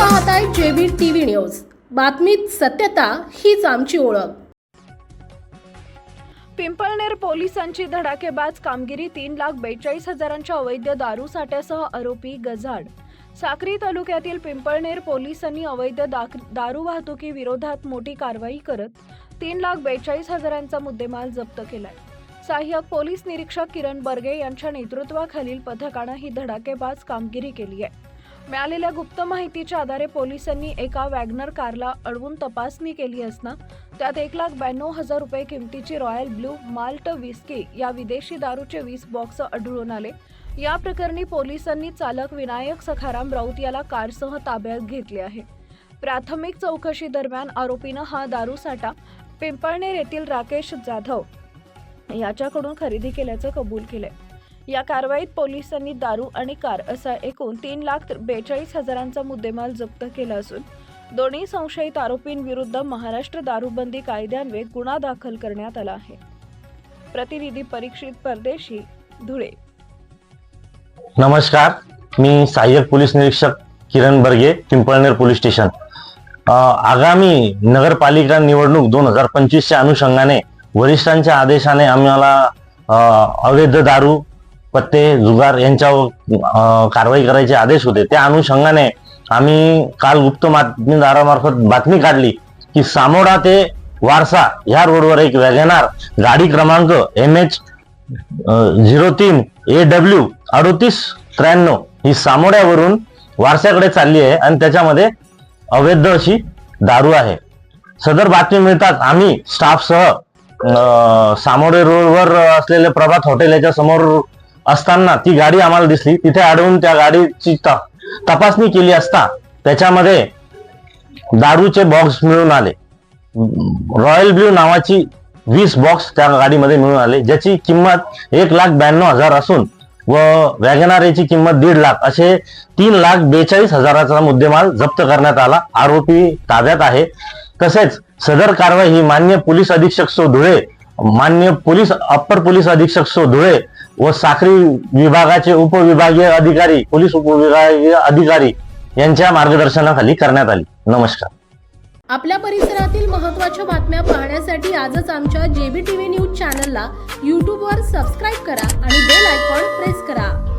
पाहताय JB TV news. बातमीत सत्यता हीच आमची ओळख. पिंपळनेर पोलिसांची धडाकेबाज कामगिरी तीन लाख बेचाळीस हजारांच्या अवैध दारू साठ्यासह आरोपी गजाड साक्री तालुक्यातील पिंपळनेर पोलिसांनी अवैध दारू वाहतुकी विरोधात मोठी कारवाई करत तीन लाख बेचाळीस हजारांचा मुद्देमाल जप्त केलाय. सहाय्यक पोलीस निरीक्षक किरण बर्गे यांच्या नेतृत्वाखालील पथकानं ही धडाकेबाज कामगिरी केली आहे. मिळालेल्या गुप्त माहितीच्या आधारे पोलिसांनी एका वॅगनर कारला अडवून तपासणी केली असता त्यात एक लाख ब्याण्णव हजार रुपये किमतीची रॉयल ब्लू माल्ट विस्की या विदेशी दारूचे वीस बॉक्स आढळून आले. या प्रकरणी पोलिसांनी चालक विनायक सखाराम राऊत याला कारसह ताब्यात घेतले आहे. प्राथमिक चौकशी दरम्यान आरोपीनं हा दारूसाठा पिंपळनेर येथील राकेश जाधव याच्याकडून खरेदी केल्याचं कबूल केलंय. या कारवाईत पोलिसांनी दारू आणि कार असा एकूण तीन लाख बेचाळीस हजारांचा मुद्देमाल जप्त केला असून दोन्ही संशयित आरोपींविरुद्ध महाराष्ट्र दारूबंदी कायद्यान्वये गुन्हा दाखल करण्यात आला आहे. प्रतिनिधी परीक्षित परदेशी धुळे. नमस्कार मी सहाय्यक पोलीस निरीक्षक किरण बर्गे पिंपळनेर पोलीस स्टेशन. आगामी नगरपालिका निवडणूक दोन हजार पंचवीसच्या अनुषंगाने वरिष्ठांच्या आदेशाने आम्हाला अवैध दारू पत्ते जुगार यांच्यावर कारवाई करायचे आदेश होते. त्या अनुषंगाने आम्ही काल गुप्त बातमीदारामार्फत बातमी काढली की सामोडा ते वारसा ह्या रोडवर एक वॅगनार गाडी क्रमांक एम एच झिरो तीन ए डब्ल्यू अडोतीस त्र्याण्णव ही सामोड्यावरून वारशाकडे चालली आहे आणि त्याच्यामध्ये अवैध अशी दारू आहे. सदर बातमी मिळतात आम्ही स्टाफसह सामोडे रोडवर असलेले प्रभात हॉटेल याच्या समोर असताना ती गाडी आम्हाला दिसली. तिथे अडवून त्या गाडीची त- तपासणी केली असता त्याच्यामध्ये दारूचे बॉक्स मिळून आले. रॉयल ब्ल्यू नावाची वीस बॉक्स त्या गाडीमध्ये मिळून आले ज्याची किंमत एक लाख ब्याण्णव हजार असून व वॅगनारेची किंमत दीड लाख असे तीन लाख बेचाळीस हजाराचा मुद्देमाल जप्त करण्यात आला. आरोपी ताब्यात आहे. तसेच सदर कारवाई ही मान्य पोलीस अधीक्षक सो धुळे मान्य पोलीस अप्पर पोलीस अधीक्षक सो धुळे व साखरी विभागाचे उपविभागीय अधिकारी पोलीस उपविभागीय अधिकारी यांच्या मार्गदर्शनाखाली करण्यात आली. नमस्कार. आपल्या परिसरातील महत्त्वाच्या बातम्या पाहण्यासाठी आजच आमच्या जेबी टीव्ही न्यूज चॅनलला यूट्यूबवर सबस्क्राईब करा आणि बेल आयकॉन प्रेस करा.